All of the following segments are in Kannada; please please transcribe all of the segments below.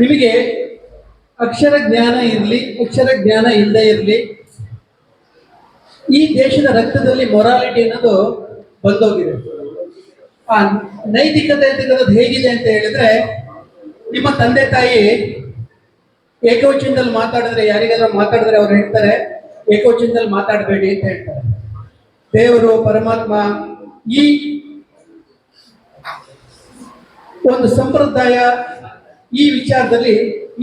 ನಿಮಗೆ ಅಕ್ಷರ ಜ್ಞಾನ ಇರಲಿ, ಅಕ್ಷರ ಜ್ಞಾನ ಇಲ್ಲದೆ ಇರಲಿ, ಈ ದೇಶದ ರಕ್ತದಲ್ಲಿ ಮೊರಾಲಿಟಿ ಅನ್ನೋದು ಬಂದೋಗಿದೆ. ಆ ನೈತಿಕತೆ ಅಂತಕ್ಕಂಥದ್ದು ಹೇಗಿದೆ ಅಂತ ಹೇಳಿದ್ರೆ, ನಿಮ್ಮ ತಂದೆ ತಾಯಿ ಏಕವಚನದಲ್ಲಿ ಮಾತಾಡಿದ್ರೆ ಯಾರಿಗಾದ್ರೂ ಮಾತಾಡಿದ್ರೆ ಅವ್ರು ಹೇಳ್ತಾರೆ ಏಕವಚನದಲ್ಲಿ ಮಾತಾಡಬೇಡಿ ಅಂತ ಹೇಳ್ತಾರೆ. ದೇವರು, ಪರಮಾತ್ಮ ಈ ಒಂದು ಸಂಪ್ರದಾಯ ಈ ವಿಚಾರದಲ್ಲಿ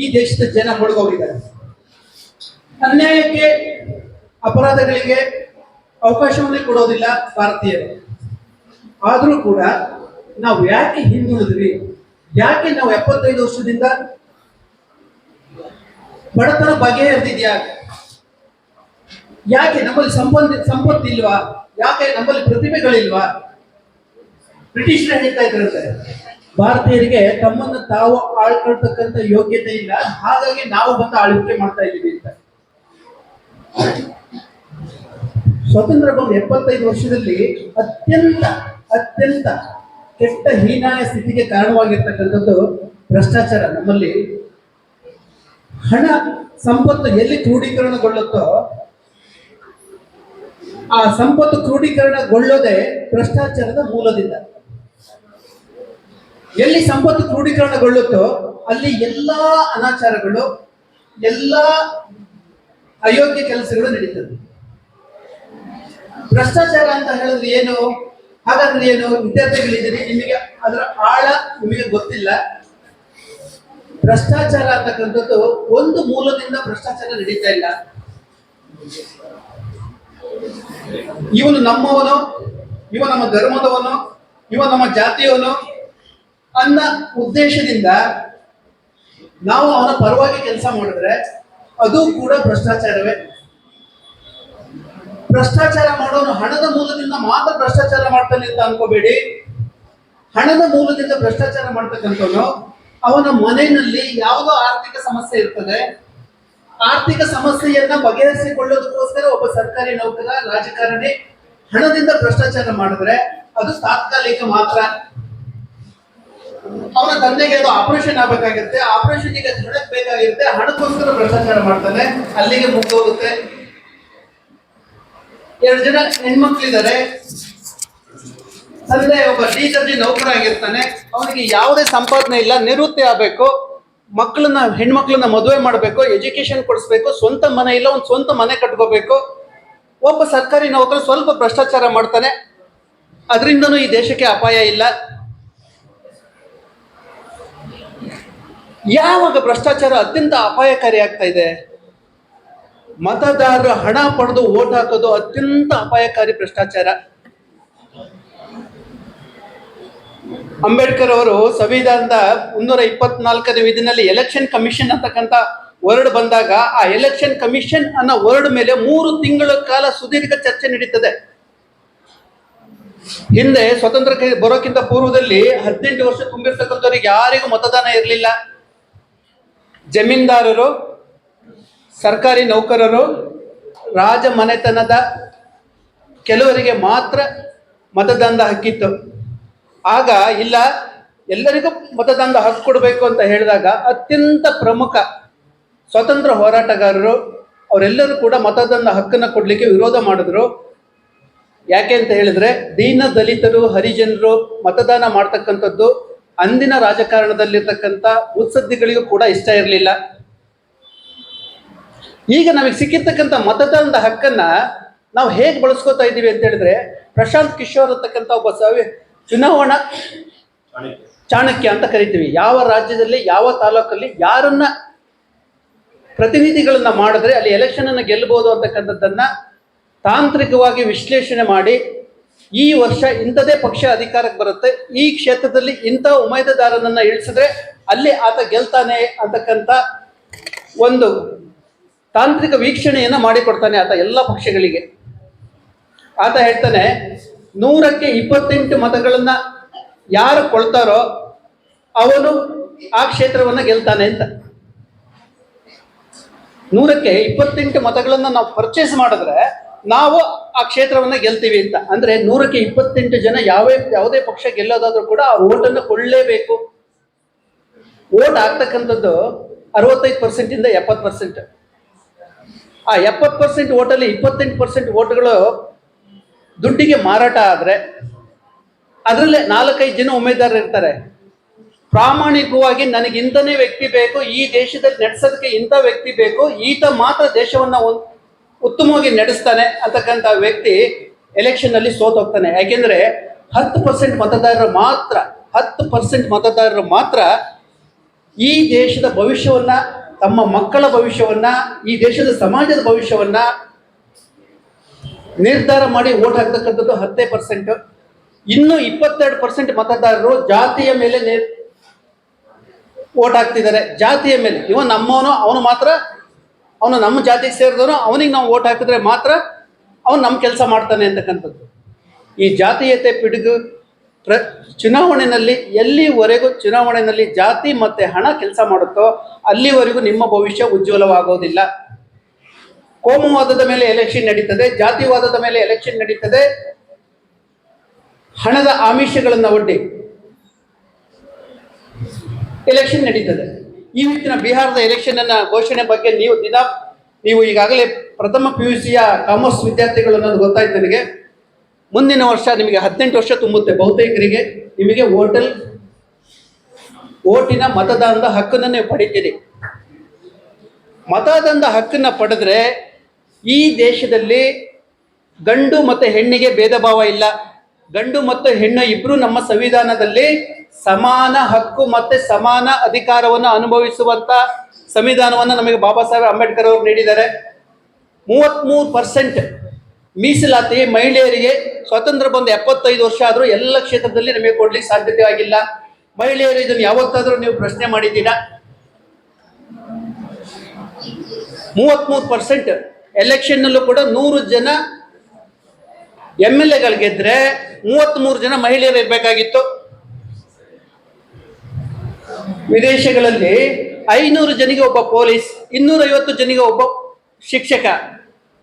ಈ ದೇಶದ ಜನ ಮುಳುಗೋಗಿದ್ದಾರೆ ಅನ್ಯಾಯಕ್ಕೆ, ಅಪರಾಧಗಳಿಗೆ ಅವಕಾಶವನ್ನೇ ಕೊಡೋದಿಲ್ಲ ಭಾರತೀಯರು. ಆದರೂ ಕೂಡ ನಾವು ಯಾಕೆ ಹಿಂದುಳಿದ್ವಿ? ಯಾಕೆ ನಾವು ಎಪ್ಪತ್ತೈದು ವರ್ಷದಿಂದ ಬಡತನ ಬಗೆಹರಿದಿದ್ಯಾ ಯಾಕೆ ನಮ್ಮಲ್ಲಿ ಸಂಬಂಧ ಸಂಪತ್ತಿಲ್ವಾ ಯಾಕೆ ನಮ್ಮಲ್ಲಿ ಪ್ರತಿಭೆಗಳಿಲ್ವಾ? ಬ್ರಿಟಿಷರೇ ಹೇಳ್ತಾ ಇದ್ರಂತೆ ಭಾರತೀಯರಿಗೆ ತಮ್ಮನ್ನು ತಾವು ಆಳ್ಕೊಳ್ತಕ್ಕಂಥ ಯೋಗ್ಯತೆ ಇಲ್ಲ. ಹಾಗಾಗಿ ನಾವು ಬಂದು ಆಳ್ವಿಕೆ ಮಾಡ್ತಾ ಇದ್ದೀವಿ ಅಂತ. ಸ್ವತಂತ್ರ ಬಂದು ಎಪ್ಪತ್ತೈದು ವರ್ಷದಲ್ಲಿ ಅತ್ಯಂತ ಅತ್ಯಂತ ಕೆಟ್ಟ ಹೀನಾಯ ಸ್ಥಿತಿಗೆ ಕಾರಣವಾಗಿರ್ತಕ್ಕಂಥದ್ದು ಭ್ರಷ್ಟಾಚಾರ. ನಮ್ಮಲ್ಲಿ ಹಣ, ಸಂಪತ್ತು ಎಲ್ಲಿ ಕ್ರೋಢೀಕರಣಗೊಳ್ಳುತ್ತೋ, ಆ ಸಂಪತ್ತು ಕ್ರೋಢೀಕರಣಗೊಳ್ಳೋದೇ ಭ್ರಷ್ಟಾಚಾರದ ಮೂಲದಿಂದ. ಎಲ್ಲಿ ಸಂಪತ್ತು ಕ್ರೋಢೀಕರಣಗೊಳ್ಳುತ್ತೋ ಅಲ್ಲಿ ಎಲ್ಲಾ ಅನಾಚಾರಗಳು, ಎಲ್ಲ ಅಯೋಗ್ಯ ಕೆಲಸಗಳು ನಡೀತದೆ. ಭ್ರಷ್ಟಾಚಾರ ಅಂತ ಹೇಳಿದ್ರೆ ಏನು? ಹಾಗಾದ್ರೆ ಏನು? ವಿದ್ಯಾರ್ಥಿಗಳಿದ್ದೀರಿ, ನಿಮಗೆ ಅದರ ಆಳ ನಿಮಗೆ ಗೊತ್ತಿಲ್ಲ. ಭ್ರಷ್ಟಾಚಾರ ಅಂತಕ್ಕಂಥದ್ದು ಒಂದು ಮೂಲದಿಂದ ಭ್ರಷ್ಟಾಚಾರ ನಡೀತಾ ಇಲ್ಲ. ಇವನು ನಮ್ಮವನು, ಇವ ನಮ್ಮ ಧರ್ಮದವನು, ಇವ ನಮ್ಮ ಜಾತಿಯವನು ಅನ್ನ ಉದ್ದೇಶದಿಂದ ನಾವು ಅವನ ಪರವಾಗಿ ಕೆಲಸ ಮಾಡಿದ್ರೆ ಅದು ಕೂಡ ಭ್ರಷ್ಟಾಚಾರವೇ. ಭ್ರಷ್ಟಾಚಾರ ಮಾಡೋನು ಹಣದ ಮೂಲದಿಂದ ಮಾತ್ರ ಭ್ರಷ್ಟಾಚಾರ ಮಾಡ್ತಾನೆ ಅಂತ ಅನ್ಕೋಬೇಡಿ. ಹಣದ ಮೂಲದಿಂದ ಭ್ರಷ್ಟಾಚಾರ ಮಾಡ್ತಕ್ಕಂಥವನು ಅವನ ಮನೆಯಲ್ಲಿ ಯಾವುದೋ ಆರ್ಥಿಕ ಸಮಸ್ಯೆ ಇರ್ತದೆ. ಆರ್ಥಿಕ ಸಮಸ್ಯೆಯನ್ನ ಬಗೆಹರಿಸಿಕೊಳ್ಳೋದಕ್ಕೋಸ್ಕರ ಒಬ್ಬ ಸರ್ಕಾರಿ ನೌಕರ, ರಾಜಕಾರಣಿ ಹಣದಿಂದ ಭ್ರಷ್ಟಾಚಾರ ಮಾಡಿದ್ರೆ ಅದು ತಾತ್ಕಾಲಿಕ ಮಾತ್ರ. ಅವನ ತಂದೆಗೆ ಅದು ಆಪರೇಷನ್ ಆಗಬೇಕಾಗಿರುತ್ತೆ. ಆಪರೇಷನ್ ಈಗ ಹಣಕ್ಕೆ ಬೇಕಾಗಿರುತ್ತೆ ಹಣಕ್ಕೋಸ್ಕರ ಭ್ರಷ್ಟಾಚಾರ ಮಾಡ್ತಾನೆ. ಅಲ್ಲಿಗೆ ಮುಗ್ದೋಗುತ್ತೆ. ಎರಡು ಜನ ಹೆಣ್ಮಕ್ಳಿದ್ದಾರೆ. ತಂದೆ ಒಬ್ಬ ಟೀಚರ್ಜಿ ನೌಕರ ಆಗಿರ್ತಾನೆ ಅವನಿಗೆ ಯಾವುದೇ ಸಂಪಾದನೆ ಇಲ್ಲ. ನಿವೃತ್ತಿ ಆಗಬೇಕು. ಮಕ್ಕಳನ್ನ, ಹೆಣ್ಮಕ್ಳನ್ನ ಮದುವೆ ಮಾಡಬೇಕು. ಎಜುಕೇಶನ್ ಕೊಡಿಸ್ಬೇಕು. ಸ್ವಂತ ಮನೆ ಇಲ್ಲ. ಒಂದು ಸ್ವಂತ ಮನೆ ಕಟ್ಕೋಬೇಕು. ಒಬ್ಬ ಸರ್ಕಾರಿ ನೌಕರ ಸ್ವಲ್ಪ ಭ್ರಷ್ಟಾಚಾರ ಮಾಡ್ತಾನೆ. ಅದರಿಂದನೂ ಈ ದೇಶಕ್ಕೆ ಅಪಾಯ ಇಲ್ಲ. ಯಾವಾಗ ಭ್ರಷ್ಟಾಚಾರ ಅತ್ಯಂತ ಅಪಾಯಕಾರಿ ಆಗ್ತಾ ಇದೆ? ಮತದಾರರ ಹಣ ಪಡೆದು ಓಟ್ ಹಾಕೋದು ಅತ್ಯಂತ ಅಪಾಯಕಾರಿ ಭ್ರಷ್ಟಾಚಾರ. ಅಂಬೇಡ್ಕರ್ ಅವರು ಸಂವಿಧಾನದ ಮುನ್ನೂರ ಇಪ್ಪತ್ನಾಲ್ಕನೇ ವಿಧಿನಲ್ಲಿ ಎಲೆಕ್ಷನ್ ಕಮಿಷನ್ ಅಂತಕ್ಕಂಥ ವರ್ಡ್ ಬಂದಾಗ ಆ ಎಲೆಕ್ಷನ್ ಕಮಿಷನ್ ಅನ್ನೋ ವರ್ಡ್ ಮೇಲೆ ಮೂರು ತಿಂಗಳ ಕಾಲ ಸುದೀರ್ಘ ಚರ್ಚೆ ನಡೀತದೆ. ಹಿಂದೆ ಸ್ವತಂತ್ರಕ್ಕೆ ಬರೋಕ್ಕಿಂತ ಪೂರ್ವದಲ್ಲಿ ಹದಿನೆಂಟು ವರ್ಷ ತುಂಬಿರ್ತಕ್ಕಂಥವ್ರಿಗೆ ಯಾರಿಗೂ ಮತದಾನ ಇರಲಿಲ್ಲ. ಜಮೀನ್ದಾರರು, ಸರ್ಕಾರಿ ನೌಕರರು ರಾಜ ಮನೆತನದ ಕೆಲವರಿಗೆ ಮಾತ್ರ ಮತದಾನದ ಹಕ್ಕಿತ್ತು. ಆಗ ಇಲ್ಲ, ಎಲ್ಲರಿಗೂ ಮತದಾನದ ಹಕ್ಕು ಕೊಡಬೇಕು ಅಂತ ಹೇಳಿದಾಗ ಅತ್ಯಂತ ಪ್ರಮುಖ ಸ್ವತಂತ್ರ ಹೋರಾಟಗಾರರು, ಅವರೆಲ್ಲರೂ ಕೂಡ ಮತದಾನದ ಹಕ್ಕನ್ನು ಕೊಡಲಿಕ್ಕೆ ವಿರೋಧ ಮಾಡಿದ್ರು. ಯಾಕೆ ಅಂತ ಹೇಳಿದ್ರೆ ದೀನ ದಲಿತರು ಹರಿಜನರು ಮತದಾನ ಮಾಡ್ತಕ್ಕಂಥದ್ದು ಅಂದಿನ ರಾಜಕಾರಣದಲ್ಲಿರ್ತಕ್ಕಂಥ ಉತ್ಸದ್ದಿಗಳಿಗೂ ಕೂಡ ಇಷ್ಟ ಇರಲಿಲ್ಲ. ಈಗ ನಮಗೆ ಸಿಕ್ಕಿರ್ತಕ್ಕಂಥ ಮತದಾನದ ಹಕ್ಕನ್ನ ನಾವು ಹೇಗೆ ಬಳಸ್ಕೋತಾ ಇದ್ದೀವಿ ಅಂತ ಹೇಳಿದ್ರೆ, ಪ್ರಶಾಂತ್ ಕಿಶೋರ್ ಅಂತಕ್ಕಂಥ ಒಬ್ಬ ಸವಿ, ಚುನಾವಣಾ ಚಾಣಕ್ಯ ಅಂತ ಕರಿತೀವಿ. ಯಾವ ರಾಜ್ಯದಲ್ಲಿ, ಯಾವ ತಾಲೂಕಲ್ಲಿ ಯಾರನ್ನ ಪ್ರತಿನಿಧಿಗಳನ್ನ ಮಾಡಿದ್ರೆ ಅಲ್ಲಿ ಎಲೆಕ್ಷನ್ ಅನ್ನು ಗೆಲ್ಲಬಹುದು ಅಂತಕ್ಕಂಥದ್ದನ್ನ ತಾಂತ್ರಿಕವಾಗಿ ವಿಶ್ಲೇಷಣೆ ಮಾಡಿ ಈ ವರ್ಷ ಇಂಥದೇ ಪಕ್ಷ ಅಧಿಕಾರಕ್ಕೆ ಬರುತ್ತೆ. ಈ ಕ್ಷೇತ್ರದಲ್ಲಿ ಇಂಥ ಉಮೇದುದಾರನನ್ನ ಇಳಿಸಿದ್ರೆ ಅಲ್ಲಿ ಆತ ಗೆಲ್ತಾನೆ ಅಂತಕ್ಕಂಥ ಒಂದು ತಾಂತ್ರಿಕ ವೀಕ್ಷಣೆಯನ್ನು ಮಾಡಿಕೊಡ್ತಾನೆ ಆತ ಎಲ್ಲ ಪಕ್ಷಗಳಿಗೆ. ಆತ ಹೇಳ್ತಾನೆ, ನೂರಕ್ಕೆ ಇಪ್ಪತ್ತೆಂಟು ಮತಗಳನ್ನು ಯಾರು ಕೊಳ್ತಾರೋ ಅವನು ಆ ಕ್ಷೇತ್ರವನ್ನ ಗೆಲ್ತಾನೆ ಅಂತ. ನೂರಕ್ಕೆ ಇಪ್ಪತ್ತೆಂಟು ಮತಗಳನ್ನು ನಾವು ಪರ್ಚೇಸ್ ಮಾಡಿದ್ರೆ ನಾವು ಆ ಕ್ಷೇತ್ರವನ್ನ ಗೆಲ್ತೀವಿ ಅಂತ. ಅಂದ್ರೆ ನೂರಕ್ಕೆ ಇಪ್ಪತ್ತೆಂಟು ಜನ ಯಾವ, ಯಾವುದೇ ಪಕ್ಷ ಗೆಲ್ಲೋದಾದ್ರೂ ಕೂಡ ಆ ಓಟನ್ನು ಕೊಳ್ಳಲೇಬೇಕು ಓಟ್ ಆಗ್ತಕ್ಕಂಥದ್ದು ಅರವತ್ತೈದು ಪರ್ಸೆಂಟಿಂದ ಎಪ್ಪತ್ತು ಪರ್ಸೆಂಟ್ ಆ ಎಪ್ಪತ್ತು ಪರ್ಸೆಂಟ್ ಓಟಲ್ಲಿ ಇಪ್ಪತ್ತೆಂಟು ಪರ್ಸೆಂಟ್ ಓಟ್ಗಳು ದುಡ್ಡಿಗೆ ಮಾರಾಟ ಆದರೆ ಅದರಲ್ಲೇ ನಾಲ್ಕೈದು ಜನ ಉಮೇದಾರರು ಇರ್ತಾರೆ. ಪ್ರಾಮಾಣಿಕವಾಗಿ ನನಗೆ ಇಂಥನೇ ವ್ಯಕ್ತಿ ಬೇಕು, ಈ ದೇಶದಲ್ಲಿ ನಡೆಸೋದಕ್ಕೆ ಇಂಥ ವ್ಯಕ್ತಿ ಬೇಕು, ಈತ ಮಾತ್ರ ದೇಶವನ್ನ ಉನ್- ಉತ್ತಮವಾಗಿ ನಡೆಸ್ತಾನೆ ಅಂತಕ್ಕಂಥ ವ್ಯಕ್ತಿ ಎಲೆಕ್ಷನ್ ಸೋತೋಗ್ತಾನೆ. ಯಾಕೆಂದರೆ ಹತ್ತು ಪರ್ಸೆಂಟ್ ಮತದಾರರು ಮಾತ್ರ, ಹತ್ತು ಪರ್ಸೆಂಟ್ ಮತದಾರರು ಮಾತ್ರ ಈ ದೇಶದ ಭವಿಷ್ಯವನ್ನ, ತಮ್ಮ ಮಕ್ಕಳ ಭವಿಷ್ಯವನ್ನ, ಈ ದೇಶದ ಸಮಾಜದ ಭವಿಷ್ಯವನ್ನ ನಿರ್ಧಾರ ಮಾಡಿ ಓಟ್ ಹಾಕ್ತಕ್ಕಂಥದ್ದು ಹತ್ತೇ ಪರ್ಸೆಂಟ್ ಇನ್ನು ಇಪ್ಪತ್ತೆರಡು ಪರ್ಸೆಂಟ್ ಮತದಾರರು ಜಾತಿಯ ಮೇಲೆ ಓಟ್ ಹಾಕ್ತಿದ್ದಾರೆ. ಜಾತಿಯ ಮೇಲೆ. ಇವ ನಮ್ಮವನು, ಅವನು ಮಾತ್ರ ಅವನು ನಮ್ಮ ಜಾತಿಗೆ ಸೇರಿದವನು, ಅವನಿಗೆ ನಾವು ಓಟ್ ಹಾಕಿದ್ರೆ ಮಾತ್ರ ಅವನು ನಮ್ಮ ಕೆಲಸ ಮಾಡ್ತಾನೆ ಅಂತಕ್ಕಂಥದ್ದು. ಈ ಜಾತೀಯತೆ ಪಿಡುಗು ಪ್ರ ಚುನಾವಣೆಯಲ್ಲಿ ಎಲ್ಲಿವರೆಗೂ ಚುನಾವಣೆಯಲ್ಲಿ ಜಾತಿ ಮತ್ತೆ ಹಣ ಕೆಲಸ ಮಾಡುತ್ತೋ ಅಲ್ಲಿವರೆಗೂ ನಿಮ್ಮ ಭವಿಷ್ಯ ಉಜ್ವಲವಾಗೋದಿಲ್ಲ. ಕೋಮುವಾದದ ಮೇಲೆ ಎಲೆಕ್ಷನ್ ನಡೀತದೆ, ಜಾತಿವಾದದ ಮೇಲೆ ಎಲೆಕ್ಷನ್ ನಡೀತದೆ. ಹಣದ ಆಮಿಷಗಳನ್ನು ಒಡ್ಡಿ ಎಲೆಕ್ಷನ್ ನಡೀತದೆ. ಈ ರೀತಿಯ ಬಿಹಾರದ ಎಲೆಕ್ಷನ್ ಅನ್ನ ಘೋಷಣೆ ಬಗ್ಗೆ ನೀವು ದಿನ ನೀವು ಈಗಾಗಲೇ ಪ್ರಥಮ ಪಿ ಯು ಸಿಯ ಕಾಮರ್ಸ್ ವಿದ್ಯಾರ್ಥಿಗಳು ಅನ್ನೋದು ಗೊತ್ತಾಯ್ತು ನನಗೆ ಮುಂದಿನ ವರ್ಷ ನಿಮಗೆ ಹದಿನೆಂಟು ವರ್ಷ ತುಂಬುತ್ತೆ ಬಹುತೇಕರಿಗೆ. ನಿಮಗೆ ಓಟಲ್ ಓಟಿನ ಮತದಾನದ ಹಕ್ಕನ್ನು ನೀವು ಪಡಿತೀರಿ. ಮತದಾನದ ಹಕ್ಕನ್ನು ಪಡೆದ್ರೆ ಈ ದೇಶದಲ್ಲಿ ಗಂಡು ಮತ್ತು ಹೆಣ್ಣಿಗೆ ಭೇದ ಭಾವ ಇಲ್ಲ. ಗಂಡು ಮತ್ತು ಹೆಣ್ಣು ಇಬ್ರು ನಮ್ಮ ಸಂವಿಧಾನದಲ್ಲಿ ಸಮಾನ ಹಕ್ಕು ಮತ್ತೆ ಸಮಾನ ಅಧಿಕಾರವನ್ನು ಅನುಭವಿಸುವಂತ ಸಂವಿಧಾನವನ್ನು ನಮಗೆ ಬಾಬಾ ಸಾಹೇಬ್ ಅಂಬೇಡ್ಕರ್ ಅವರು ನೀಡಿದ್ದಾರೆ. ಮೂವತ್ತ್ಮೂರು ಪರ್ಸೆಂಟ್ ಮೀಸಲಾತಿ ಮಹಿಳೆಯರಿಗೆ ಸ್ವಾತಂತ್ರ್ಯ ಬಂದು ಎಪ್ಪತ್ತೈದು ವರ್ಷ ಆದರೂ ಎಲ್ಲ ಕ್ಷೇತ್ರದಲ್ಲಿ ನಮಗೆ ಕೊಡ್ಲಿಕ್ಕೆ ಸಾಧ್ಯತೆ ಆಗಿಲ್ಲ ಮಹಿಳೆಯರು ಇದನ್ನು ಯಾವತ್ತಾದರೂ ನೀವು ಪ್ರಶ್ನೆ ಮಾಡಿದ್ದೀರಾ? ಮೂವತ್ತ್ಮೂರು ಪರ್ಸೆಂಟ್ ಎಲೆಕ್ಷನ್ನಲ್ಲೂ ಕೂಡ ನೂರು ಜನ ಎಂ ಎಲ್ ಎಗಳು ಗೆದ್ರೆ ಮೂವತ್ತ್ಮೂರು ಜನ ಮಹಿಳೆಯರು ಇರಬೇಕಾಗಿತ್ತು. ವಿದೇಶಗಳಲ್ಲಿ ಐನೂರು ಜನಿಗೆ ಒಬ್ಬ ಪೊಲೀಸ್, ಇನ್ನೂರೈವತ್ತು ಜನಿಗೆ ಒಬ್ಬ ಶಿಕ್ಷಕ,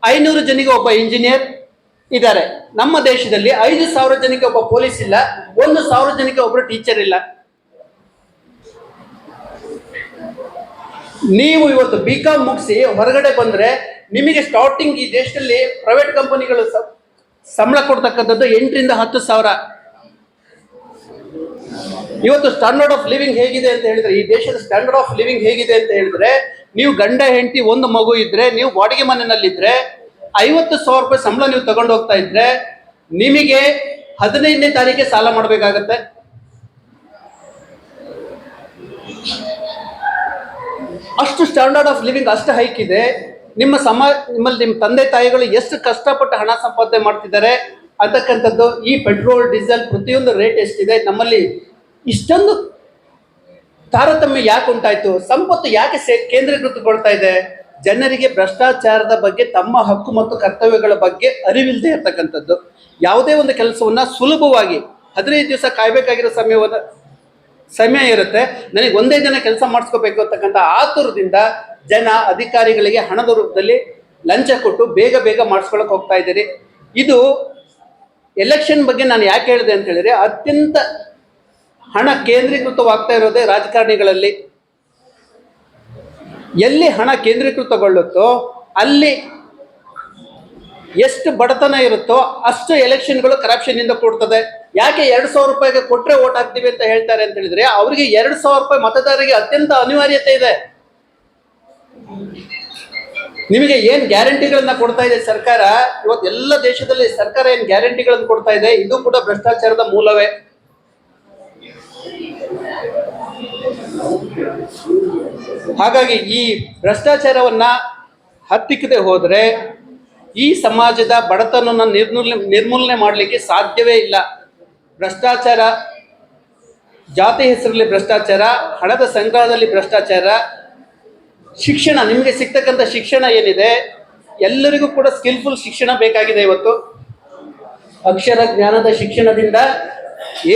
ಐನೂರು ಜನಿಗೆ ಒಬ್ಬ ಇಂಜಿನಿಯರ್ ಇದ್ದಾರೆ. ನಮ್ಮ ದೇಶದಲ್ಲಿ ಐದು ಸಾವಿರ ಜನಕ್ಕೆ ಒಬ್ಬ ಪೊಲೀಸ್ ಇಲ್ಲ, ಒಂದು ಸಾವಿರ ಜನಕ್ಕೆ ಒಬ್ಬರು ಟೀಚರ್ ಇಲ್ಲ. ನೀವು ಇವತ್ತು ಬಿ ಕಾಮ್ ಮುಗಿಸಿ ಹೊರಗಡೆ ಬಂದ್ರೆ ನಿಮಗೆ ಸ್ಟಾರ್ಟಿಂಗ್ ಈ ದೇಶದಲ್ಲಿ ಪ್ರೈವೇಟ್ ಕಂಪನಿಗಳು ಸಂಬಳ ಕೊಡ್ತಕ್ಕಂಥದ್ದು ಎಂಟರಿಂದ ಹತ್ತು ಸಾವಿರ. ಇವತ್ತು ಸ್ಟ್ಯಾಂಡರ್ಡ್ ಆಫ್ ಲಿವಿಂಗ್ ಹೇಗಿದೆ ಅಂತ ಹೇಳಿದ್ರೆ, ಈ ದೇಶದ ಸ್ಟ್ಯಾಂಡರ್ಡ್ ಆಫ್ ಲಿವಿಂಗ್ ಹೇಗಿದೆ ಅಂತ ಹೇಳಿದ್ರೆ, ನೀವು ಗಂಡ, ಹೆಂಡತಿ, ಒಂದು ಮಗು ಇದ್ರೆ, ನೀವು ಬಾಡಿಗೆ ಮನೆಯಲ್ಲಿದ್ರೆ, ಐವತ್ತು ಸಾವಿರ ರೂಪಾಯಿ ಸಂಬಳ ನೀವು ತಗೊಂಡು ಹೋಗ್ತಾ ಇದ್ರೆ, ನಿಮಗೆ ಹದಿನೈದನೇ ತಾರೀಕೆ ಸಾಲ ಮಾಡಬೇಕಾಗತ್ತೆ. ಅಷ್ಟು ಸ್ಟ್ಯಾಂಡರ್ಡ್ ಆಫ್ ಲಿವಿಂಗ್ ಅಷ್ಟು ಹೈಕ್ ಇದೆ. ನಿಮ್ಮ ಸಮ, ನಿಮ್ಮಲ್ಲಿ ನಿಮ್ಮ ತಂದೆ ತಾಯಿಗಳು ಎಷ್ಟು ಕಷ್ಟಪಟ್ಟು ಹಣ ಸಂಪಾದನೆ ಮಾಡ್ತಿದ್ದಾರೆ ಅಂತಕ್ಕಂಥದ್ದು ಈ ಪೆಟ್ರೋಲ್, ಡೀಸೆಲ್ ಪ್ರತಿಯೊಂದು ರೇಟ್ ಎಷ್ಟಿದೆ ನಮ್ಮಲ್ಲಿ ಇಷ್ಟೊಂದು ತಾರತಮ್ಯ ಯಾಕೆ ಉಂಟಾಯಿತು? ಸಂಪತ್ತು ಯಾಕೆ ಸೇ, ಕೇಂದ್ರೀಕೃತಗೊಳ್ತಾ ಇದೆ? ಜನರಿಗೆ ಭ್ರಷ್ಟಾಚಾರದ ಬಗ್ಗೆ, ತಮ್ಮ ಹಕ್ಕು ಮತ್ತು ಕರ್ತವ್ಯಗಳ ಬಗ್ಗೆ ಅರಿವಿಲ್ಲದೆ ಇರತಕ್ಕಂಥದ್ದು. ಯಾವುದೇ ಒಂದು ಕೆಲಸವನ್ನ ಸುಲಭವಾಗಿ ಹದಿನೈದು ದಿವಸ ಕಾಯಬೇಕಾಗಿರೋ ಸಮಯವನ್ನು, ಸಮಯ ಇರುತ್ತೆ. ನನಗೆ ಒಂದೇ ದಿನ ಕೆಲಸ ಮಾಡಿಸ್ಕೋಬೇಕು ಅಂತಕ್ಕಂಥ ಆತುರದಿಂದ ಜನ ಅಧಿಕಾರಿಗಳಿಗೆ ಹಣದ ರೂಪದಲ್ಲಿ ಲಂಚ ಕೊಟ್ಟು ಬೇಗ ಬೇಗ ಮಾಡಿಸ್ಕೊಳಕ್ ಹೋಗ್ತಾ ಇದ್ದೀರಿ. ಇದು ಎಲೆಕ್ಷನ್ ಬಗ್ಗೆ ನಾನು ಯಾಕೆ ಹೇಳಿದೆ ಅಂತ ಹೇಳಿದ್ರೆ, ಅತ್ಯಂತ ಹಣ ಕೇಂದ್ರೀಕೃತವಾಗ್ತಾ ಇರೋದೇ ರಾಜಕಾರಣಿಗಳಲ್ಲಿ. ಎಲ್ಲಿ ಹಣ ಕೇಂದ್ರೀಕೃತಗೊಳ್ಳುತ್ತೋ, ಅಲ್ಲಿ ಎಷ್ಟು ಬಡತನ ಇರುತ್ತೋ ಅಷ್ಟು ಎಲೆಕ್ಷನ್ಗಳು ಕರಪ್ಷನ್ ಇಂದ ಕೊಡ್ತದೆ. ಯಾಕೆ ಎರಡು ಸಾವಿರ ರೂಪಾಯಿಗೆ ಕೊಟ್ಟರೆ ಓಟ್ ಹಾಕ್ತೀವಿ ಅಂತ ಹೇಳ್ತಾರೆ ಅಂತ ಹೇಳಿದ್ರೆ, ಅವರಿಗೆ ಎರಡು ಸಾವಿರ ರೂಪಾಯಿ ಮತದಾರರಿಗೆ ಅತ್ಯಂತ ಅನಿವಾರ್ಯತೆ ಇದೆ. ನಿಮಗೆ ಏನ್ ಗ್ಯಾರಂಟಿಗಳನ್ನ ಕೊಡ್ತಾ ಇದೆ ಸರ್ಕಾರ? ಇವತ್ತು ಎಲ್ಲ ದೇಶದಲ್ಲಿ ಸರ್ಕಾರ ಏನ್ ಗ್ಯಾರಂಟಿಗಳನ್ನು ಕೊಡ್ತಾ ಇದೆ? ಇದು ಕೂಡ ಭ್ರಷ್ಟಾಚಾರದ ಮೂಲವೇ. ಹಾಗಾಗಿ ಈ ಭ್ರಷ್ಟಾಚಾರವನ್ನ ಹತ್ತಿಕ್ಕದೆ ಹೋದ್ರೆ ಈ ಸಮಾಜದ ಬಡತನವನ್ನು ನಿರ್ಮೂಲನೆ ನಿರ್ಮೂಲನೆ ಮಾಡಲಿಕ್ಕೆ ಸಾಧ್ಯವೇ ಇಲ್ಲ. ಭ್ರಷ್ಟಾಚಾರ, ಜಾತಿ ಹೆಸರಲ್ಲಿ ಭ್ರಷ್ಟಾಚಾರ, ಹಣದ ಸಂಗ್ರಹದಲ್ಲಿ ಭ್ರಷ್ಟಾಚಾರ ಶಿಕ್ಷಣ, ನಿಮಗೆ ಸಿಗ್ತಕ್ಕಂಥ ಶಿಕ್ಷಣ ಏನಿದೆ? ಎಲ್ಲರಿಗೂ ಕೂಡ ಸ್ಕಿಲ್ಫುಲ್ ಶಿಕ್ಷಣ ಬೇಕಾಗಿದೆ ಇವತ್ತು. ಅಕ್ಷರ ಜ್ಞಾನದ ಶಿಕ್ಷಣದಿಂದ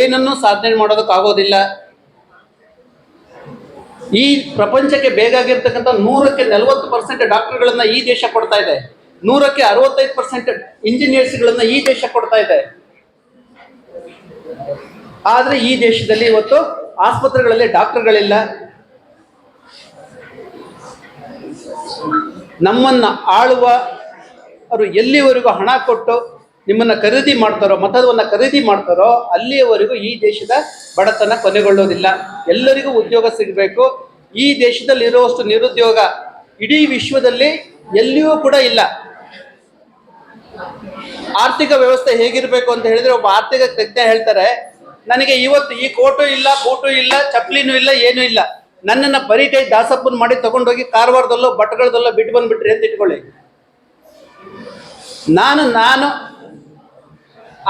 ಏನನ್ನು ಸಾಧನೆ ಮಾಡೋದಕ್ಕಾಗೋದಿಲ್ಲ ಈ ಪ್ರಪಂಚಕ್ಕೆ ಬೇಕಾಗಿರ್ತಕ್ಕಂಥ ನೂರಕ್ಕೆ ನಲವತ್ತು ಪರ್ಸೆಂಟ್ ಡಾಕ್ಟರ್ಗಳನ್ನ ಈ ದೇಶ ಕೊಡ್ತಾ ಇದೆ. ನೂರಕ್ಕೆ ಅರವತ್ತೈದು ಪರ್ಸೆಂಟ್ ಇಂಜಿನಿಯರ್ಸ್ಗಳನ್ನು ಈ ದೇಶ ಕೊಡ್ತಾ ಇದೆ. ಆದರೆ ಈ ದೇಶದಲ್ಲಿ ಇವತ್ತು ಆಸ್ಪತ್ರೆಗಳಲ್ಲಿ ಡಾಕ್ಟರ್ಗಳಿಲ್ಲ. ನಮ್ಮನ್ನ ಆಳುವ ಅವರು ಎಲ್ಲಿವರೆಗೂ ಹಣ ಕೊಟ್ಟು ನಿಮ್ಮನ್ನ ಖರೀದಿ ಮಾಡ್ತಾರೋ, ಮತದವನ್ನು ಖರೀದಿ ಮಾಡ್ತಾರೋ ಅಲ್ಲಿಯವರೆಗೂ ಈ ದೇಶದ ಬಡತನ ಕೊನೆಗೊಳ್ಳೋದಿಲ್ಲ. ಎಲ್ಲರಿಗೂ ಉದ್ಯೋಗ ಸಿಗಬೇಕು. ಈ ದೇಶದಲ್ಲಿ ಇರುವಷ್ಟು ನಿರುದ್ಯೋಗ ಇಡೀ ವಿಶ್ವದಲ್ಲಿ ಎಲ್ಲಿಯೂ ಕೂಡ ಇಲ್ಲ. ಆರ್ಥಿಕ ವ್ಯವಸ್ಥೆ ಹೇಗಿರಬೇಕು ಅಂತ ಹೇಳಿದ್ರೆ ಒಬ್ಬ ಆರ್ಥಿಕ ತಜ್ಞ ಹೇಳ್ತಾರೆ, ನನಗೆ ಇವತ್ತು ಈ ಕೋಟು ಇಲ್ಲ, ಬೂಟು ಇಲ್ಲ ಚಪ್ಲಿನೂ ಇಲ್ಲ, ಏನೂ ಇಲ್ಲ. ನನ್ನನ್ನ ಬರೀ ಕೈ ದಾಸಪ್ಪನ್ ಮಾಡಿ ತಗೊಂಡೋಗಿ ಕಾರವಾರದಲ್ಲೋ ಭಟ್ಗಳದಲ್ಲೋ ಬಿಟ್ಟು ಬಂದ್ಬಿಟ್ರಿ ಅಂತ ಇಟ್ಕೊಳ್ಳಿ. ನಾನು ನಾನು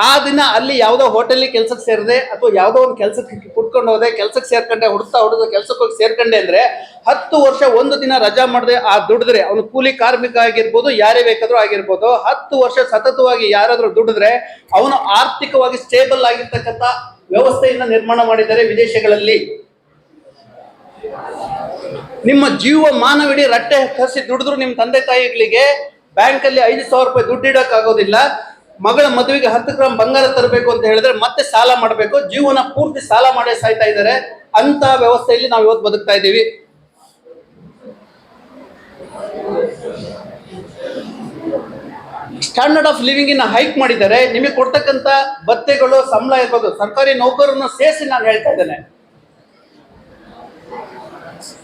ಆ ದಿನ ಅಲ್ಲಿ ಯಾವುದೋ ಹೋಟೆಲಿಗೆ ಕೆಲ್ಸಕ್ಕೆ ಸೇರಿದೆ ಅಥವಾ ಯಾವುದೋ ಒಂದು ಕೆಲಸಕ್ಕೆ ಕುಟ್ಕೊಂಡು ಹೋದೆ, ಕೆಲಸಕ್ಕೆ ಸೇರ್ಕೊಂಡೆ ಹುಡ್ತಾ ಹುಡುಗ ಕೆಲಸಕ್ಕೆ ಹೋಗಿ ಸೇರ್ಕೊಂಡೆ ಅಂದ್ರೆ ಹತ್ತು ವರ್ಷ ಒಂದು ದಿನ ರಜಾ ಮಾಡಿದೆ ಆ ದುಡಿದ್ರೆ, ಅವನು ಕೂಲಿ ಕಾರ್ಮಿಕ ಆಗಿರ್ಬೋದು, ಯಾರೇ ಬೇಕಾದರೂ ಆಗಿರ್ಬೋದು, ಹತ್ತು ವರ್ಷ ಸತತವಾಗಿ ಯಾರಾದರೂ ದುಡಿದ್ರೆ ಅವನು ಆರ್ಥಿಕವಾಗಿ ಸ್ಟೇಬಲ್ ಆಗಿರ್ತಕ್ಕಂಥ ವ್ಯವಸ್ಥೆಯನ್ನು ನಿರ್ಮಾಣ ಮಾಡಿದ್ದಾರೆ ವಿದೇಶಗಳಲ್ಲಿ. ನಿಮ್ಮ ಜೀವ ಮಾನವಿಡೀ ರಟ್ಟೆ ಕಸಿ ದುಡಿದ್ರು ನಿಮ್ಮ ತಂದೆ ತಾಯಿಗಳಿಗೆ ಬ್ಯಾಂಕಲ್ಲಿ ಐದು ಸಾವಿರ ರೂಪಾಯಿ ದುಡ್ಡು ಇಡೋಕ್ಕಾಗೋದಿಲ್ಲ. ಮಗಳ ಮದುವೆಗೆ ಹತ್ತು ಗ್ರಾಮ್ ಬಂಗಾರ ತರಬೇಕು ಅಂತ ಹೇಳಿದ್ರೆ ಮತ್ತೆ ಸಾಲ ಮಾಡಬೇಕು. ಜೀವನ ಪೂರ್ತಿ ಸಾಲ ಮಾಡೇ ಸಾಯ್ತಾ ಇದ್ದಾರೆ. ಅಂತ ವ್ಯವಸ್ಥೆಯಲ್ಲಿ ನಾವು ಇವತ್ತು ಬದುಕ್ತಾ ಇದ್ದೀವಿ. ಸ್ಟ್ಯಾಂಡರ್ಡ್ ಆಫ್ ಲಿವಿಂಗ್ ಇನ್ನ ಹೈಕ್ ಮಾಡಿದ್ದಾರೆ. ನಿಮಗೆ ಕೊಡ್ತಕ್ಕಂಥ ಭತ್ಯೆಗಳು ಸಂಬಳ ಇರ್ಬೋದು. ಸರ್ಕಾರಿ ನೌಕರನ್ನು ಸೇರಿಸಿ ನಾನು ಹೇಳ್ತಾ ಇದ್ದೇನೆ.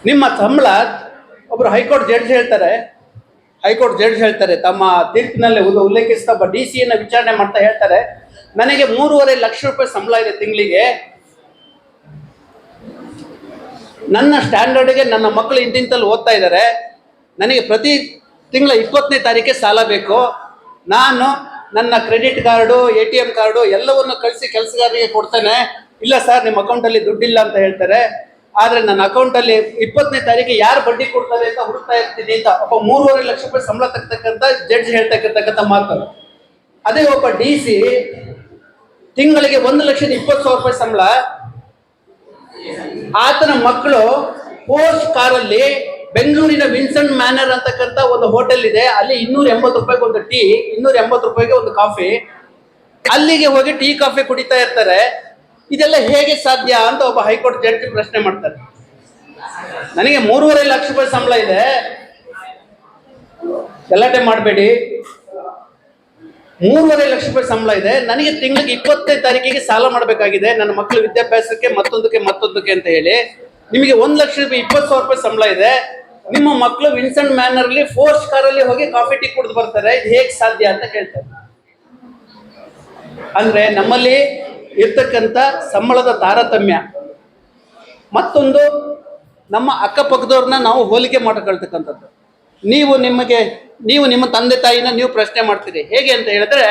ನಿಮ್ಮ ಸಂಬಳ ಒಬ್ರು ಹೈಕೋರ್ಟ್ ಜಡ್ಜ್ ಹೇಳ್ತಾರೆ. ಹೈಕೋರ್ಟ್ ಜಡ್ಜ್ ಹೇಳ್ತಾರೆ, ತಮ್ಮ ತೀರ್ಪಿನಲ್ಲಿ ಉಲ್ಲೆ- ಉಲ್ಲೇಖಿಸ್ತಾ ಒಬ್ಬ ಡಿ ಸಿಯನ್ನು ವಿಚಾರಣೆ ಮಾಡ್ತಾ ಹೇಳ್ತಾರೆ. ನನಗೆ ಮೂರುವರೆ ಲಕ್ಷ ರೂಪಾಯಿ ಸಂಬಳ ಇದೆ ತಿಂಗಳಿಗೆ. ನನ್ನ ಸ್ಟ್ಯಾಂಡರ್ಡ್ಗೆ ನನ್ನ ಮಕ್ಕಳು ಇಂತಿಂತಲ್ಲಿ ಓದ್ತಾ ಇದ್ದಾರೆ. ನನಗೆ ಪ್ರತಿ ತಿಂಗಳ ಇಪ್ಪತ್ತನೇ ತಾರೀಕೆ ಸಾಲ ಬೇಕು. ನಾನು ನನ್ನ credit card, A T M card ಎಲ್ಲವನ್ನು ಕಳಿಸಿ ಕೆಲಸಗಾರರಿಗೆ ಕೊಡ್ತೇನೆ. ಇಲ್ಲ ಸರ್, ನಿಮ್ಮ ಅಕೌಂಟಲ್ಲಿ ದುಡ್ಡಿಲ್ಲ ಅಂತ ಹೇಳ್ತಾರೆ. ಆದರೆ ನನ್ನ ಅಕೌಂಟ್ ಅಲ್ಲಿ ಇಪ್ಪತ್ತನೇ ತಾರೀಕು ಯಾರು ಬಡ್ಡಿ ಕೊಡ್ತಾರೆ ಅಂತ ಹುಡುಕ್ತಾ ಇರ್ತೀನಿ ಅಂತ ಒಬ್ಬ ಮೂರುವರೆ ಲಕ್ಷ ರೂಪಾಯಿ ಸಂಬಳ ತಗ್ತಕ್ಕಂಥ ಜಡ್ಜ್ ಹೇಳ್ತಕ್ಕಂತ ಮಾತು. ಅದೇ ಒಬ್ಬ ಡಿ ಸಿ ತಿಂಗಳಿಗೆ ಒಂದು ಲಕ್ಷದ ಇಪ್ಪತ್ತು ಸಾವಿರ ರೂಪಾಯಿ ಸಂಬಳ. ಆತನ ಮಕ್ಕಳು ಪೋಸ್ಟ್ ಕಾರಲ್ಲಿ ಬೆಂಗಳೂರಿನ ವಿನ್ಸೆಂಟ್ ಮ್ಯಾನರ್ ಅಂತಕ್ಕಂಥ ಒಂದು ಹೋಟೆಲ್ ಇದೆ. ಅಲ್ಲಿ ಇನ್ನೂರ ಎಂಬತ್ತು ರೂಪಾಯಿಗೆ ಒಂದು ಟೀ, ಇನ್ನೂರ ಎಂಬತ್ತು ರೂಪಾಯಿಗೆ ಒಂದು ಕಾಫಿ ಅಲ್ಲಿಗೆ ಹೋಗಿ ಟೀ ಕಾಫಿ ಕುಡಿತಾ ಇರ್ತಾರೆ. ಇದೆಲ್ಲ ಹೇಗೆ ಸಾಧ್ಯ ಅಂತ ಒಬ್ಬ ಹೈಕೋರ್ಟ್ ಜಡ್ಜ್ ಪ್ರಶ್ನೆ ಮಾಡ್ತಾರೆ. ನನಗೆ ಮೂರುವರೆ ಲಕ್ಷ ರೂಪಾಯಿ ಸಂಬಳ ಇದೆ. ಗಲಾಟೆ ಮಾಡಬೇಡಿ. ಮೂರುವರೆ ಲಕ್ಷ ರೂಪಾಯಿ ಸಂಬಳ ಇದೆ. ನನಗೆ ತಿಂಗಳಿಗೆ ಇಪ್ಪತ್ತೈದು ತಾರೀಕಿಗೆ ಸಾಲ ಮಾಡಬೇಕಾಗಿದೆ. ನನ್ನ ಮಕ್ಕಳ ವಿದ್ಯಾಭ್ಯಾಸಕ್ಕೆ ಮತ್ತೊಂದಕ್ಕೆ ಮತ್ತೊಂದಕ್ಕೆ ಅಂತ ಹೇಳಿ. ನಿಮಗೆ ಒಂದು ಲಕ್ಷ ರೂಪಾಯಿ, ಇಪ್ಪತ್ತು ಸಾವಿರ ರೂಪಾಯಿ ಸಂಬಳ ಇದೆ. ನಿಮ್ಮ ಮಕ್ಕಳು ವಿನ್ಸೆಂಟ್ ಮ್ಯಾನರ್ಲಿ ಫೋರ್ಸ್ ಕಾರಲ್ಲಿ ಹೋಗಿ ಕಾಫಿ ಟೀ ಕುಡಿದು ಬರ್ತಾರೆ. ಇದು ಹೇಗೆ ಸಾಧ್ಯ ಅಂತ ಕೇಳ್ತಾರೆ. ಅಂದ್ರೆ ನಮ್ಮಲ್ಲಿ ಇರ್ತಕ್ಕಂಥ ಸಂಬಳದ ತಾರತಮ್ಯ. ಮತ್ತೊಂದು, ನಮ್ಮ ಅಕ್ಕಪಕ್ಕದವ್ರನ್ನ ನಾವು ಹೋಲಿಕೆ ಮಾಡ್ಕೊಳ್ತಕ್ಕಂಥದ್ದು ನೀವು ನಿಮಗೆ, ನೀವು ನಿಮ್ಮ ತಂದೆ ತಾಯಿನ ನೀವು ಪ್ರಶ್ನೆ ಮಾಡ್ತೀರಿ. ಹೇಗೆ ಅಂತ ಹೇಳಿದ್ರೆ,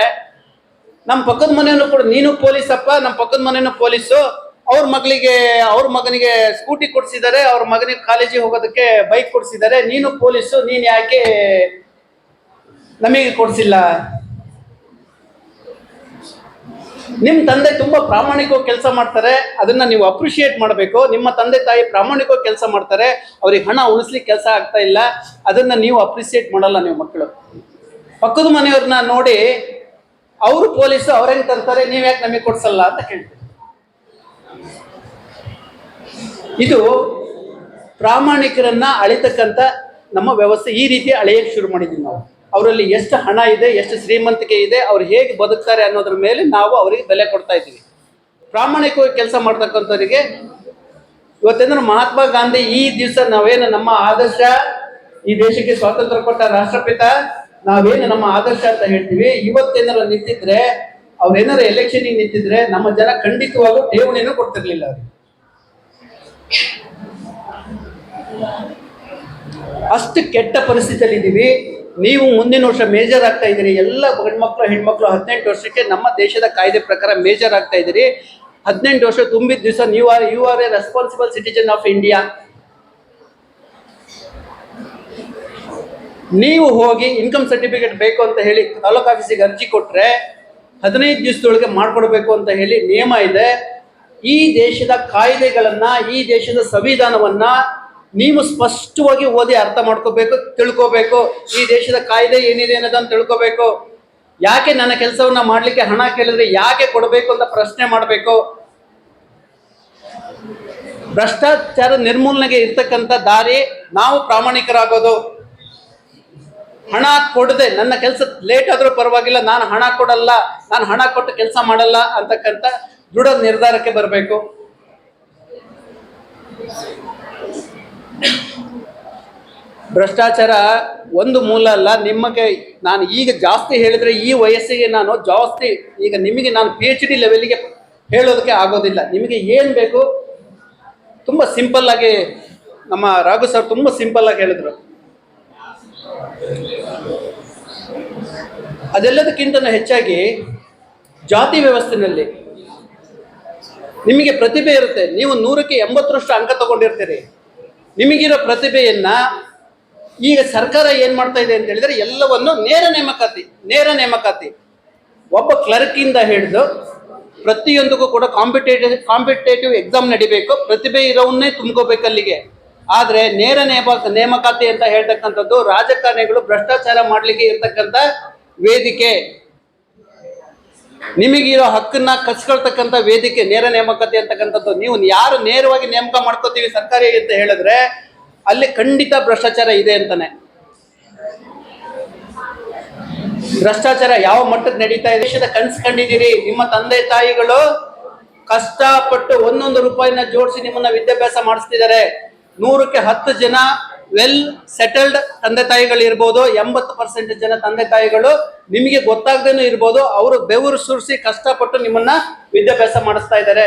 ನಮ್ಮ ಪಕ್ಕದ ಮನೆಯನ್ನು ಕೂಡ ನೀನು ಪೊಲೀಸಪ್ಪ, ನಮ್ಮ ಪಕ್ಕದ ಮನೆಯೂ ಪೊಲೀಸು. ಅವ್ರ ಮಗಳಿಗೆ, ಅವ್ರ ಮಗನಿಗೆ ಸ್ಕೂಟಿ ಕೊಡಿಸಿದ್ದಾರೆ, ಅವ್ರ ಮಗನಿಗೆ ಕಾಲೇಜಿಗೆ ಹೋಗೋದಕ್ಕೆ ಬೈಕ್ ಕೊಡಿಸಿದ್ದಾರೆ. ನೀನು ಪೊಲೀಸು, ನೀನು ಯಾಕೆ ನಮಗೆ ಕೊಡ್ಸಿಲ್ಲ? ನಿಮ್ಮ ತಂದೆ ತುಂಬಾ ಪ್ರಾಮಾಣಿಕವಾಗಿ ಕೆಲಸ ಮಾಡ್ತಾರೆ, ಅದನ್ನ ನೀವು ಅಪ್ರಿಷಿಯೇಟ್ ಮಾಡಬೇಕು. ನಿಮ್ಮ ತಂದೆ ತಾಯಿ ಪ್ರಾಮಾಣಿಕವಾಗಿ ಕೆಲಸ ಮಾಡ್ತಾರೆ, ಅವ್ರಿಗೆ ಹಣ ಉಳಿಸ್ಲಿಕ್ಕೆ ಕೆಲಸ ಆಗ್ತಾ ಇಲ್ಲ, ಅದನ್ನ ನೀವು ಅಪ್ರಿಸಿಯೇಟ್ ಮಾಡಲ್ಲ ನೀವು ಮಕ್ಕಳು. ಪಕ್ಕದ ಮನೆಯವ್ರನ್ನ ನೋಡಿ, ಅವರು ಪೊಲೀಸು ಅವ್ರ ತರ್ತಾರೆ, ನೀವ್ ಯಾಕೆ ನಮಗೆ ಕೊಡ್ಸಲ್ಲ ಅಂತ ಕೇಳ್ತೀವಿ. ಇದು ಪ್ರಾಮಾಣಿಕರನ್ನ ಅಳಿತಕ್ಕಂಥ ನಮ್ಮ ವ್ಯವಸ್ಥೆ ಈ ರೀತಿ ಅಳೆಯಕ್ಕೆ ಶುರು ಮಾಡಿದ್ದೀವಿ ನಾವು. ಅವರಲ್ಲಿ ಎಷ್ಟು ಹಣ ಇದೆ, ಎಷ್ಟು ಶ್ರೀಮಂತಿಕೆ ಇದೆ, ಅವ್ರು ಹೇಗೆ ಬದುಕ್ತಾರೆ ಅನ್ನೋದ್ರ ಮೇಲೆ ನಾವು ಅವರಿಗೆ ಬೆಲೆ ಕೊಡ್ತಾ ಇದ್ದೀವಿ. ಪ್ರಾಮಾಣಿಕವಾಗಿ ಕೆಲಸ ಮಾಡ್ತಕ್ಕಂಥವರಿಗೆ ಇವತ್ತೇನಂದ್ರೆ ಮಹಾತ್ಮ ಗಾಂಧಿ ಈ ದಿವಸ ನಾವೇನು ನಮ್ಮ ಆದರ್ಶ, ಈ ದೇಶಕ್ಕೆ ಸ್ವಾತಂತ್ರ್ಯ ಕೊಟ್ಟ ರಾಷ್ಟ್ರಪಿತ, ನಾವೇನು ನಮ್ಮ ಆದರ್ಶ ಅಂತ ಹೇಳ್ತೀವಿ. ಇವತ್ತೇನಾರ ನಿಂತಿದ್ರೆ ಅವ್ರೇನಾರ ಎಲೆಕ್ಷನ್ ನಿಂತಿದ್ರೆ ನಮ್ಮ ಜನ ಖಂಡಿತವಾಗೂ ಠೇವಣಿಯನ್ನು ಕೊಡ್ತಿರ್ಲಿಲ್ಲ ಅವ್ರಿಗೆ. ಅಷ್ಟು ಕೆಟ್ಟ ಪರಿಸ್ಥಿತಿಯಲ್ಲಿ ಇದ್ದೀವಿ ನೀವು ಮುಂದಿನ ವರ್ಷ ಮೇಜರ್ ಆಗ್ತಾ ಇದ್ದೀರಿ, ಎಲ್ಲ ಗಂಡ್ಮಕ್ಳು, ಹೆಣ್ಮಕ್ಳು ಹದಿನೆಂಟು ವರ್ಷಕ್ಕೆ ನಮ್ಮ ದೇಶದ ಕಾಯ್ದೆ ಪ್ರಕಾರ ಮೇಜರ್ ಆಗ್ತಾ ಇದ್ದೀರಿ. ಹದಿನೆಂಟು ವರ್ಷ ತುಂಬಿದ ದಿವಸ ನೀವು are you are a responsible citizen of India ನೀವು ಹೋಗಿ ಇನ್ಕಮ್ ಸರ್ಟಿಫಿಕೇಟ್ ಬೇಕು ಅಂತ ಹೇಳಿ ತಾಲೂಕ್ ಆಫೀಸಿಗೆ ಅರ್ಜಿ ಕೊಟ್ರೆ ಹದಿನೈದು ದಿವಸದೊಳಗೆ ಮಾಡ್ಕೊಡ್ಬೇಕು ಅಂತ ಹೇಳಿ ನಿಯಮ ಇದೆ. ಈ ದೇಶದ ಕಾಯ್ದೆಗಳನ್ನ, ಈ ದೇಶದ ಸಂವಿಧಾನವನ್ನ ನೀವು ಸ್ಪಷ್ಟವಾಗಿ ಓದಿ ಅರ್ಥ ಮಾಡ್ಕೋಬೇಕು, ತಿಳ್ಕೋಬೇಕು, ಈ ದೇಶದ ಕಾಯ್ದೆ ಏನಿದೆ ಅನ್ನೋದನ್ನು ತಿಳ್ಕೋಬೇಕು. ಯಾಕೆ ನನ್ನ ಕೆಲಸವನ್ನ ಮಾಡಲಿಕ್ಕೆ ಹಣ ಕೇಳಿದ್ರೆ ಯಾಕೆ ಕೊಡಬೇಕು ಅಂತ ಪ್ರಶ್ನೆ ಮಾಡಬೇಕು? ಭ್ರಷ್ಟಾಚಾರ ನಿರ್ಮೂಲನೆಗೆ ಇರ್ತಕ್ಕಂಥ ದಾರಿ ನಾವು ಪ್ರಾಮಾಣಿಕರಾಗೋದು. ಹಣ ಕೊಡದೆ, ನನ್ನ ಕೆಲಸ ಲೇಟ್ ಆದ್ರೂ ಪರವಾಗಿಲ್ಲ, ನಾನು ಹಣ ಕೊಡಲ್ಲ, ನಾನು ಹಣ ಕೊಟ್ಟು ಕೆಲಸ ಮಾಡಲ್ಲ ಅಂತಕ್ಕಂಥ ದೃಢ ನಿರ್ಧಾರಕ್ಕೆ ಬರಬೇಕು. ಭ್ರಷ್ಟಾಚಾರ ಒಂದು ಮೂಲ ಅಲ್ಲ. ನಿಮಗೆ ನಾನು ಈಗ ಜಾಸ್ತಿ ಹೇಳಿದರೆ ಈ ವಯಸ್ಸಿಗೆ ನಾನು ಜಾಸ್ತಿ ಈಗ ನಿಮಗೆ ನಾನು ಪಿ ಎಚ್ ಡಿ ಲೆವೆಲ್ಗೆ ಹೇಳೋದಕ್ಕೆ ಆಗೋದಿಲ್ಲ. ನಿಮಗೆ ಏನು ಬೇಕು? ತುಂಬ ಸಿಂಪಲ್ಲಾಗಿ ನಮ್ಮ ರಾಘು ಸರ್ ತುಂಬ ಸಿಂಪಲ್ಲಾಗಿ ಹೇಳಿದ್ರು. ಅದೆಲ್ಲದಕ್ಕಿಂತ ಹೆಚ್ಚಾಗಿ ಜಾತಿ ವ್ಯವಸ್ಥೆಯಲ್ಲಿ ನಿಮಗೆ ಪ್ರತಿಭೆ ಇರುತ್ತೆ. ನೀವು ನೂರಕ್ಕೆ ಎಂಬತ್ತರಷ್ಟು ಅಂಕ ತಗೊಂಡಿರ್ತೀರಿ. ನಿಮಗಿರೋ ಪ್ರತಿಭೆಯನ್ನು ಈಗ ಸರ್ಕಾರ ಏನು ಮಾಡ್ತಾ ಇದೆ ಅಂತ ಹೇಳಿದ್ರೆ ಎಲ್ಲವನ್ನು ನೇರ ನೇಮಕಾತಿ ನೇರ ನೇಮಕಾತಿ. ಒಬ್ಬ ಕ್ಲರ್ಕಿಂದ ಹಿಡಿದು ಪ್ರತಿಯೊಂದಕ್ಕೂ ಕೂಡ ಕಾಂಪಿಟೇಟಿವ್ ಕಾಂಪಿಟೇಟಿವ್ ಎಕ್ಸಾಮ್ ನಡಿಬೇಕು, ಪ್ರತಿಭೆ ಇರೋವನ್ನೇ ತುಂಬ್ಕೋಬೇಕು ಅಲ್ಲಿಗೆ. ಆದರೆ ನೇರ ನೇಮ, ನೇಮಕಾತಿ ಅಂತ ಹೇಳ್ತಕ್ಕಂಥದ್ದು ರಾಜಕಾರಣಿಗಳು ಭ್ರಷ್ಟಾಚಾರ ಮಾಡ್ಲಿಕ್ಕೆ ಇರ್ತಕ್ಕಂಥ ವೇದಿಕೆ. ನಿಮಗಿರೋ ಹಕ್ಕನ್ನ ಕಚ್ಕೊಳ್ತಕ್ಕಂಥ ವೇದಿಕೆ, ನೇರ ನೇಮಕತೆ ಅಂತಕ್ಕಂಥದ್ದು, ನೀವು ಯಾರು ನೇರವಾಗಿ ನೇಮಕ ಮಾಡ್ಕೋತೀವಿ ಸರ್ಕಾರಿ ಅಂತ ಹೇಳಿದ್ರೆ ಅಲ್ಲಿ ಖಂಡಿತ ಭ್ರಷ್ಟಾಚಾರ ಇದೆ ಅಂತಾನೆ. ಭ್ರಷ್ಟಾಚಾರ ಯಾವ ಮಟ್ಟಕ್ಕೆ ನಡೀತಾ ಇದೆ? ದೇಶದ ಕನ್ಸು ಕಂಡಿದ್ದೀರಿ. ನಿಮ್ಮ ತಂದೆ ತಾಯಿಗಳು ಕಷ್ಟಪಟ್ಟು ಒಂದೊಂದು ರೂಪಾಯಿನ ಜೋಡಿಸಿ ನಿಮ್ಮನ್ನ ವಿದ್ಯಾಭ್ಯಾಸ ಮಾಡಿಸ್ತಿದ್ದಾರೆ. ನೂರಕ್ಕೆ ಹತ್ತು ಜನ ವೆಲ್ ಸೆಟಲ್ಡ್ ತಂದೆ ತಾಯಿಗಳು ಇರ್ಬೋದು, ಎಂಬತ್ತು ಪರ್ಸೆಂಟ್ ಜನ ತಂದೆ ತಾಯಿಗಳು ನಿಮಗೆ ಗೊತ್ತಾಗ್ದೇನೂ ಇರ್ಬೋದು, ಅವರು ಬೆವರು ಸುರಿಸಿ ಕಷ್ಟಪಟ್ಟು ನಿಮ್ಮನ್ನ ವಿದ್ಯಾಭ್ಯಾಸ ಮಾಡಿಸ್ತಾ ಇದ್ದಾರೆ.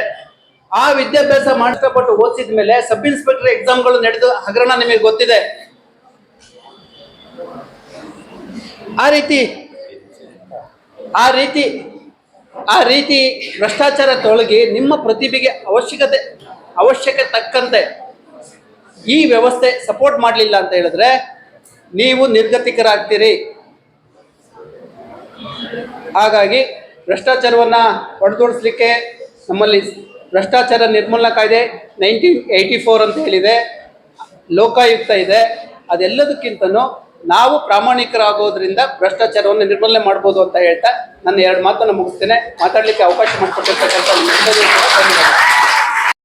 ಆ ವಿದ್ಯಾಭ್ಯಾಸ ಮಾಡಿಸ್ಕೊಟ್ಟು ಓದಿಸಿದ ಮೇಲೆ ಸಬ್ ಇನ್ಸ್ಪೆಕ್ಟರ್ ಎಕ್ಸಾಮ್ಗಳು ನಡೆದು ಹಗರಣ ನಿಮಗೆ ಗೊತ್ತಿದೆ. ಆ ರೀತಿ ಆ ರೀತಿ ಆ ರೀತಿ ಭ್ರಷ್ಟಾಚಾರ ತೊಳಗಿ ನಿಮ್ಮ ಪ್ರತಿಭೆಗೆ ಅವಶ್ಯಕತೆ ಅವಶ್ಯಕ್ಕೆ ತಕ್ಕಂತೆ ಈ ವ್ಯವಸ್ಥೆ ಸಪೋರ್ಟ್ ಮಾಡಲಿಲ್ಲ ಅಂತ ಹೇಳಿದ್ರೆ ನೀವು ನಿರ್ಗತಿಕರಾಗ್ತೀರಿ. ಹಾಗಾಗಿ ಭ್ರಷ್ಟಾಚಾರವನ್ನು ಹೊಡೆದೋಡಿಸ್ಲಿಕ್ಕೆ ನಮ್ಮಲ್ಲಿ ಭ್ರಷ್ಟಾಚಾರ ನಿರ್ಮೂಲನಾ ಕಾಯ್ದೆ ನೈನ್ಟೀನ್ ಏಯ್ಟಿ ಫೋರ್ ಅಂತ ಹೇಳಿದೆ. ಲೋಕಾಯುಕ್ತ ಇದೆ. ಅದೆಲ್ಲದಕ್ಕಿಂತನೂ ನಾವು ಪ್ರಾಮಾಣಿಕರಾಗೋದ್ರಿಂದ ಭ್ರಷ್ಟಾಚಾರವನ್ನು ನಿರ್ಮೂಲನೆ ಮಾಡ್ಬೋದು ಅಂತ ಹೇಳ್ತಾ ನನ್ನ ಎರಡು ಮಾತನ್ನು ಮುಗಿಸ್ತೇನೆ. ಮಾತಾಡಲಿಕ್ಕೆ ಅವಕಾಶ ಮಾಡಿಕೊಟ್ಟಿರ್ತಕ್ಕಂಥ